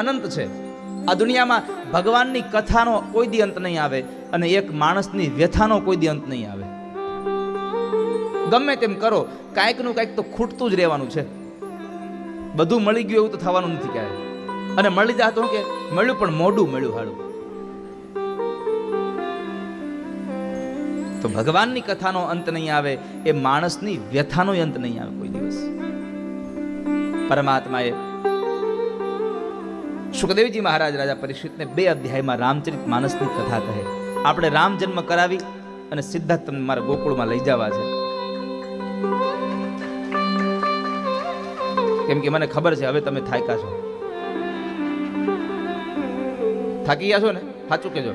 અનંત છે. આ દુનિયામાં ભગવાનની કથાનો કોઈ દી અંત નહીં આવે અને એક માણસની વ્યથાનો કોઈ દી અંત નહીં આવે. ગમે તેમ કરો, કાંઈકનું કાંઈક તો ખૂટતું જ રહેવાનું છે. બધું મળી ગયું એવું તો થવાનું નથી ક્યારે અને મળી જાય તો કે, મળ્યું પણ મોઢું મળ્યું હાડું. તો ભગવાનની કથાનો અંત નહીં આવે, એ માણસની વ્યથાનો અંત નહીં આવે કોઈ દિવસ. પરમાત્માએ સુખદેવજી મહારાજ રાજા પરીક્ષિતને બે અધ્યાયમાં રામચરિત માનસની કથા કહે. આપણે રામ જન્મ કરાવી અને સીધા તમને મારા ગોકુળમાં લઈ જવા છે. કેમ કે મને ખબર છે, હવે તમે થાક્યા છો. થાકી ગયા છો ને? સાચું કેજો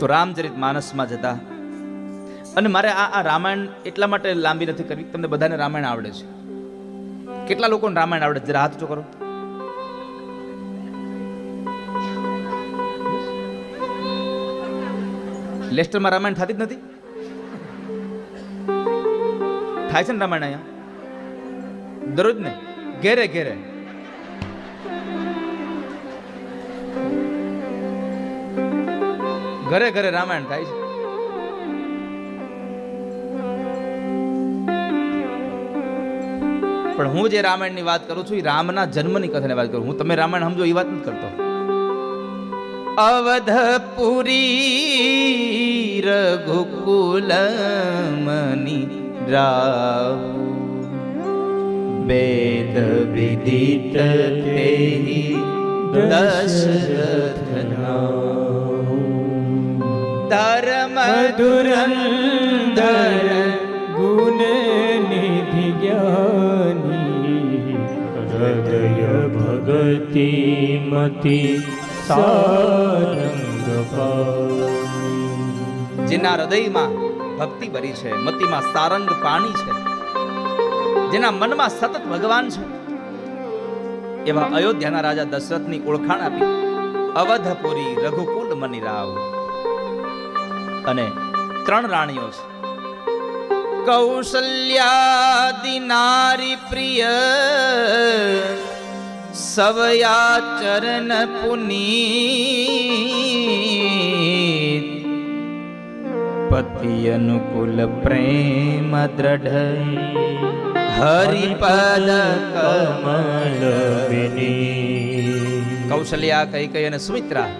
તો રામચરિત માનસમાં જતા. અને મારે આ આ રામાયણ એટલા માટે લાંબી નથી કરવી, તમને બધાને રામાયણ આવડે છે. કેટલા લોકોને રામાયણ આવડે? જરા હાથ ઊંચો કરો. લેસ્ટરમાં રામાયણ થતી જ નથી? થાય છે ને રામાયણ અહીંયા? દરરોજ ને ઘેરે ઘેરે. ઘરે ઘરે રામાયણ થાય છે. પણ હું જે રામાયણની વાત કરું છું, એ રામના જન્મની કથાની વાત કરું હું તમે રામાયણ સમજો, એ વાત નથી કરતો. અવધપુરી રઘુકુલ મની રાવ વેદ વિદિત તેહી દશરથ ધર્મ મધુરંદર ગુણ નિધિ જ્ઞાની હૃદય ભગતિ મતિ સારંગ જેના હૃદયમાં ભક્તિ ભરી છે મતિમાં સારંગ પાણી છે જેના મનમાં સતત ભગવાન છે. એવા અયોધ્યાના રાજા દશરથની ઓળખાણ આપી અવધપુરી રઘુકુલ મની રાવ અને ત્રણ રાણીઓ છે. કૌશલ્યાદિ નારી પ્રિય સવયા ચરણ પુનીત. પતિ અનુકૂલ પ્રેમ દ્રઢ હરિપદ કમલ કૌશલ્યા કઈ કઈ અને સુમિત્રા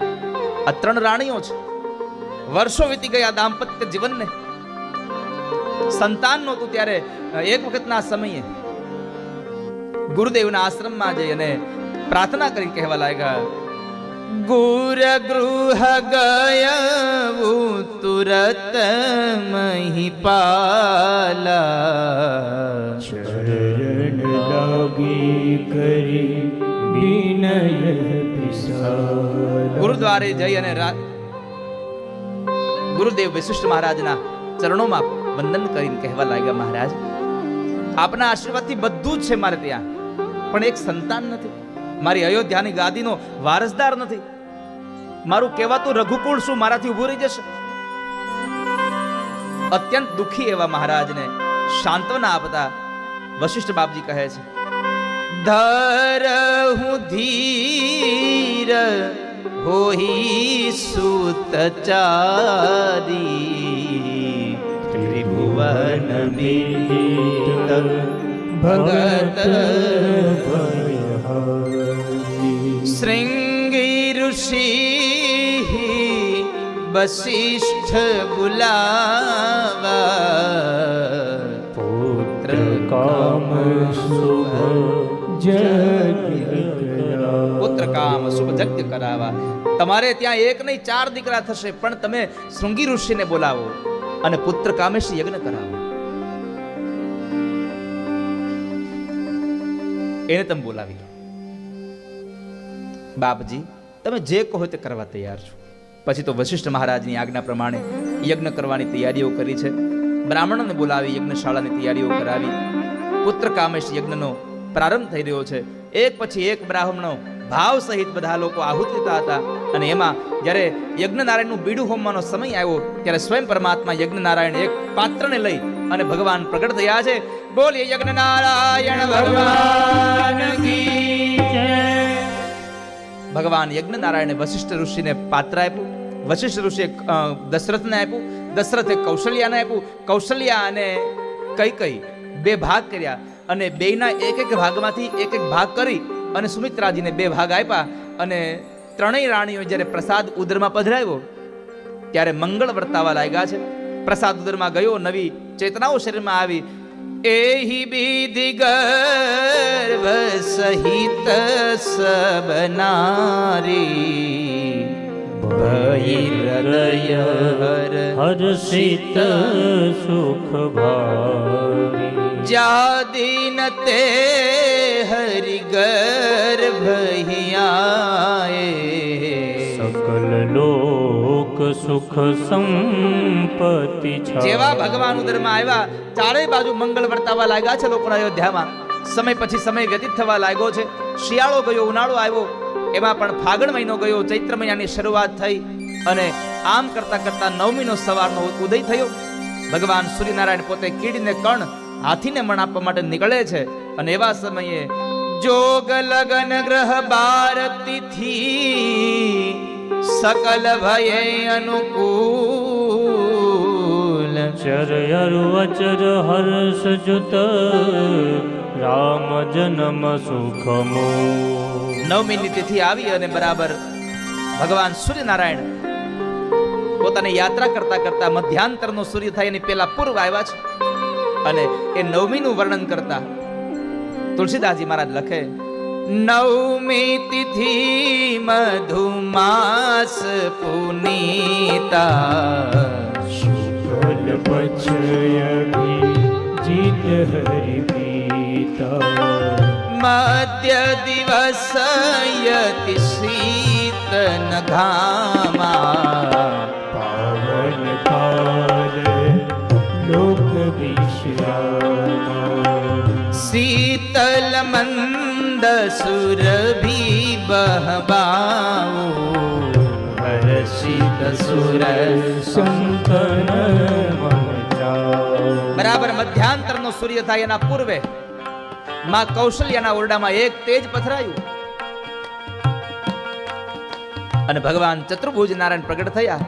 આ ત્રણ રાણીઓ છે. વર્ષો વીતી ગયા દાંપત્ય જીવનને. સંતાન નહોતું ત્યારે એક વખતના સમયે ગુરુદેવના આશ્રમમાં જઈ અને પ્રાર્થના કરી કહેવા લાગ્યા ગુર ગૃહ ગયા તુરત મહિપાલા ચરણ લાગી કરી ગુરુદ્વારે જઈ અને ગુરુદેવ વિશિષ્ટ મહારાજના ચરણોમાં વંદન કરીને કહેવા લાગ્યા, મહારાજ, આપના આશીર્વાદથી બધું જ છે મારે ત્યાં. પણ એક સંતાન નથી. મારી અયોધ્યાની ગાદીનો વારસદાર નથી. મારું કહેવાતું રઘુકુળ શું મારાથી ઊભું રહી જશે? અત્યંત દુઃખી એવા મહારાજને સાંત્વના આપતા વશિષ્ઠ બાપજી કહે છે, ધર હું ધીર હોહી સુતચારી ત્રિભુવન વિદિત ભગત શૃંગી ઋષિ વશિષ્ઠ બુલાવા પુત્ર કામ શુભ જગ કામ શુભ જગ્ય કરાવા. તમારે ત્યાં એક નહીં, ચાર દીકરા થશે, પણ તમે શૃંગી ઋષિને બોલાવો અને પુત્ર કામેશ યજ્ઞ કરાવો. એને તમે બોલાવી લો. બાપજી, તમે જે કહો તે કરવા તૈયાર છો. પછી તો વશિષ્ઠ મહારાજની આજ્ઞા પ્રમાણે યજ્ઞ કરવાની તૈયારીઓ કરી છે. બ્રાહ્મણોને બોલાવી યજ્ઞશાળાની તૈયારીઓ કરાવી. પુત્ર કામેશ યજ્ઞનો પ્રારંભ થઈ રહ્યો છે. એક પછી એક બ્રાહ્મણો ભાવ સહિત બધા લોકો આહુત લેતા હતા. અને એમાં જ્યારે યજ્ઞનારાયણનું બીડું હોમવાનો સમય આવ્યો, ત્યારે સ્વયં પરમાત્મા યજ્ઞનારાયણ એક પાત્રને લઈ અને ભગવાન પ્રગટ થયા છે. બોલીએ, યજ્ઞનારાયણ ભગવાન ભગવાન યજ્ઞનારાયણે વશિષ્ઠ ઋષિને પાત્ર આપ્યું. વશિષ્ઠ ઋષિએ દશરથને આપ્યું. દશરથે કૌશલ્યાને આપ્યું. કૌશલ્યા અને કઈ કઈ બે ભાગ કર્યા અને બેયના એક એક ભાગમાંથી એક એક ભાગ કરી અને સુમિત્રાજીને બે ભાગ આપ્યા અને ત્રણેય રાણીઓ જ્યારે પ્રસાદ ઉદરમાં પધરાવ્યો, ત્યારે મંગળ વર્તાવા લાગ્યા છે. પ્રસાદ ઉદરમાં ગયો, નવી ચેતનાઓ શરીરમાં આવી. એહી બીધિ ગર્ભ સહિત સબનારી ભઈ હર હર્ષિત સુખ ભારી. જાદીન તે હરિ ગર્ભ આયે સકલ લોક સુખ સંપત્તિ. જેવા ભગવાન ઉદરમાં આવ્યા ચારેય બાજુ મંગળ વર્તાવા લાગ્યા છે લોકોના અયોધ્યામાં. સમય પછી સમય વ્યતીત થવા લાગ્યો છે. શિયાળો ગયો ઉનાળો આવ્યો. એમાં પણ ફાગણ મહિનો ગયો ચૈત્ર મહિનાની શરૂઆત થઈ અને આમ કરતા કરતા નવમીનો સવારનો ઉદય થયો. ભગવાન સૂર્યનારાયણ પોતે કીડીને કણ હાથીને મણ આપવા માટે નીકળે છે. અને એવા સમયે જોગ લગન ગ્રહ બાર તિથિ સકલ ભય અનુકૂલ. ચરયરુ અચર હર્ષ જુત રામ જન્મ સુખમો. નવમીની તિથિ આવી અને બરાબર ભગવાન સૂર્યનારાયણ પોતાની યાત્રા કરતા કરતા મધ્યાંતરનો સૂર્ય થાય એની પેલા પૂર્વ આવ્યા છે. અને એ નવમીનું વર્ણન કરતા તુલસીદાસજી મહારાજ લખે નવમી તિથિ મધુમાસ પુનીતા. શુકલ પછયભી જીત હરિ પીતા મધ્ય દિવસ યતિ શીતન ઘામા મંદ સુરભી બહબાઓ હર્ષિત સુર સંતન. બરાબર મધ્યાંતરનો સૂર્ય થાય એના પૂર્વે માં કૌશલ્યના ઓરડામાં એક તેજ પથરાયું. અને ભગવાન ચતુર્ભુજ નારાયણ પ્રગટ થયા.